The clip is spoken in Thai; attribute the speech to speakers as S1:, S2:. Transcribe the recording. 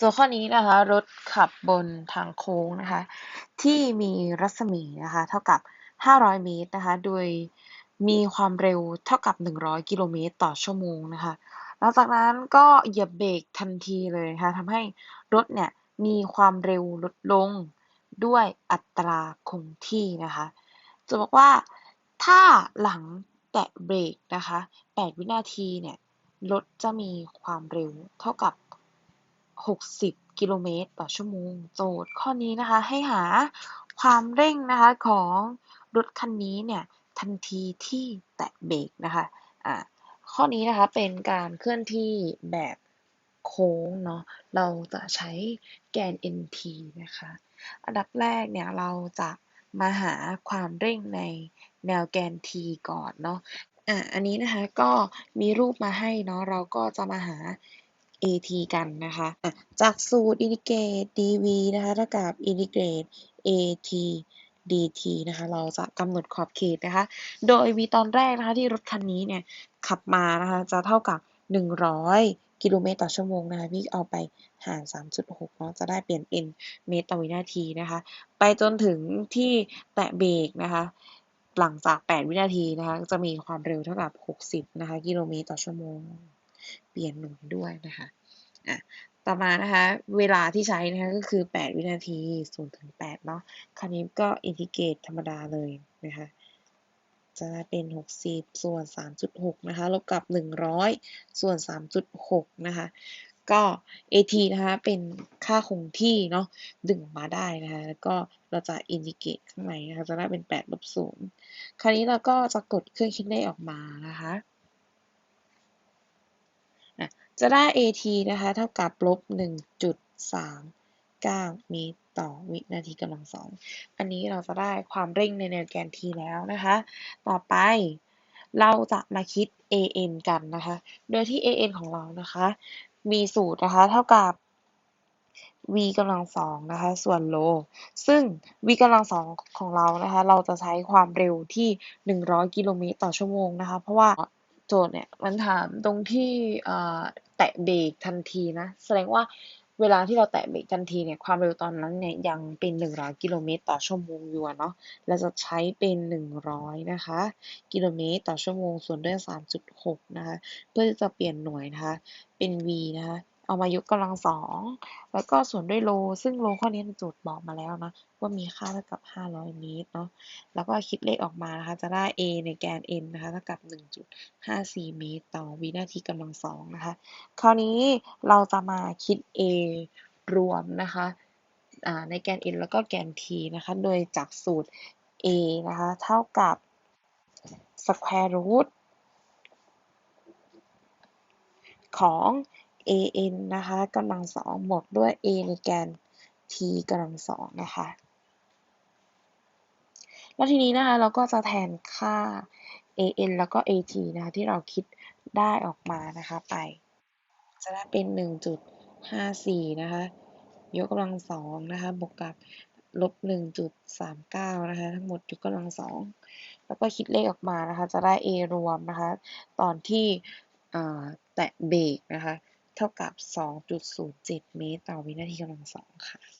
S1: โจทย์ข้อนี้นะคะ รถขับบนทางโค้งนะคะ ที่มีรัศมีนะคะ เท่ากับ 500 เมตรนะคะ โดยมีความเร็วเท่ากับ 100 กิโลเมตรต่อชั่วโมงนะคะหลังจากนั้นก็เหยียบเบรกทันทีเลยนะคะทำให้รถเนี่ยมีความเร็วลดลงด้วยอัตราคงที่นะคะ จะบอกว่าถ้าหลังแตะเบรกนะคะ 8 วินาทีเนี่ยรถจะมีความเร็วเท่ากับ 60 กิโลเมตร ต่อชั่วโมง โจทย์ข้อนี้นะคะ ให้หาความเร่งนะคะของรถคันนี้เนี่ยทันทีที่แตะเบรกนะคะอ่าข้อนี้นะคะเป็นการเคลื่อนที่แบบโค้งเนาะ เราจะใช้แกน nt นะคะ อันดับแรกเนี่ยเราจะมาหาความเร่งในแนวแกน t ก่อนเนาะ อะอันนี้นะคะก็มีรูปมาให้เนาะ เราก็จะมาหา at กันนะคะะจากสูตร integrate dv นะคะเท่ากับ integrate at dt นะคะ เราจะกำหนดขอบเขตนะคะ โดย v ตอนแรกนะคะที่รถคันนี้เนี่ยขับมานะคะจะเท่ากับ 100 กิโลเมตรต่อชั่วโมงนะคะพี่เอาไปหาร 3.6เนาะจะได้เปลี่ยน n เมตรต่อวินาทีนะคะ ไปจนถึงที่แตะเบรกนะคะ หลังจาก 8 วินาทีนะคะ จะมีความเร็วเท่ากับ 60 นะคะ กิโลเมตรต่อชั่วโมง เปลี่ยนหน่วยด้วยนะคะอะต่อมานะคะเวลาที่ใช้นะคะก็คือ 8 วินาที0ถึง8เนาะคราวนี้ก็อินทิเกรตธรรมดาเลยนะคะจะได้เป็น 60 ส่วน 3.6 นะคะ ลบกับ 100 ส่วน 3.6 นะคะ ก็ at นะคะ เป็นค่าคงที่เนาะ ดึงออกมาได้นะคะ แล้วก็เราจะอินทิเกรตข้างในนะคะ จะได้เป็น 8 ลบ 0 คราวนี้เราก็จะกดเครื่องคิดเลขออกมานะคะ จะได้ at นะคะเท่ากับลบ 1.39 เมตรต่อวินาทีกำลังสอง อันนี้เราจะได้ความเร่งในแนวแกน t แล้วนะคะ ต่อไปเราจะมาคิด an กันนะคะ โดยที่ an ของเรานะคะ มีสูตรนะคะเท่ากับ v กำลังสองนะคะ ส่วนโล ซึ่ง v กำลังสองของเรานะคะ เราจะใช้ความเร็วที่ 100 กิโลเมตรต่อชั่วโมงนะคะ เพราะว่า โจทย์เนี่ยมันถามตรงที่แตะเบรกทันทีนะ แสดงว่าเวลาที่เราแตะเบรกทันทีเนี่ยความเร็วตอนนั้นเนี่ยยังเป็น 100 กิโลเมตรต่อชั่วโมงอยู่เนาะเราจะใช้เป็น 100 นะคะ กิโลเมตรต่อชั่วโมงส่วนด้วย 3.6 นะคะ เพื่อจะเปลี่ยนหน่วยนะคะ เป็น v นะคะ เอามายุกกำลังสอง แล้วก็ส่วนด้วยโล ซึ่งโลข้อนี้จทย์บอกมาแล้วนะ ว่ามีค่าเท่ากับ 500 เมตรเนาะ แล้วก็คิดเลขออกมานะคะ จะได้ a ในแกน n นะคะเท่ากับ 1.54 เมตร ต่อวินาทีกำลังสองนะคะ คราวนี้เราจะมาคิด a รวมนะคะในแกน n แล้วก็แกน t นะคะ โดยจากสูตร a นะคะ เท่ากับ square root ของ an นะคะกำลังสองบวกด้วย a ในแกน t กำลังสองนะคะแล้วทีนี้นะคะเราก็จะแทนค่า an แล้วก็ at นะคะที่เราคิดได้ออกมานะคะไป จะได้เป็น 1.54 นะคะ ยกกำลังสองนะคะบวกกับลบ 1.39 นะคะ ทั้งหมดยกกำลังสองแล้วก็คิดเลขออกมานะคะ จะได้ a รวมนะคะ ตอนที่แตะเบรกนะคะ เท่ากับ 2.07 เมตรต่อวินาทีกำลังสองค่ะ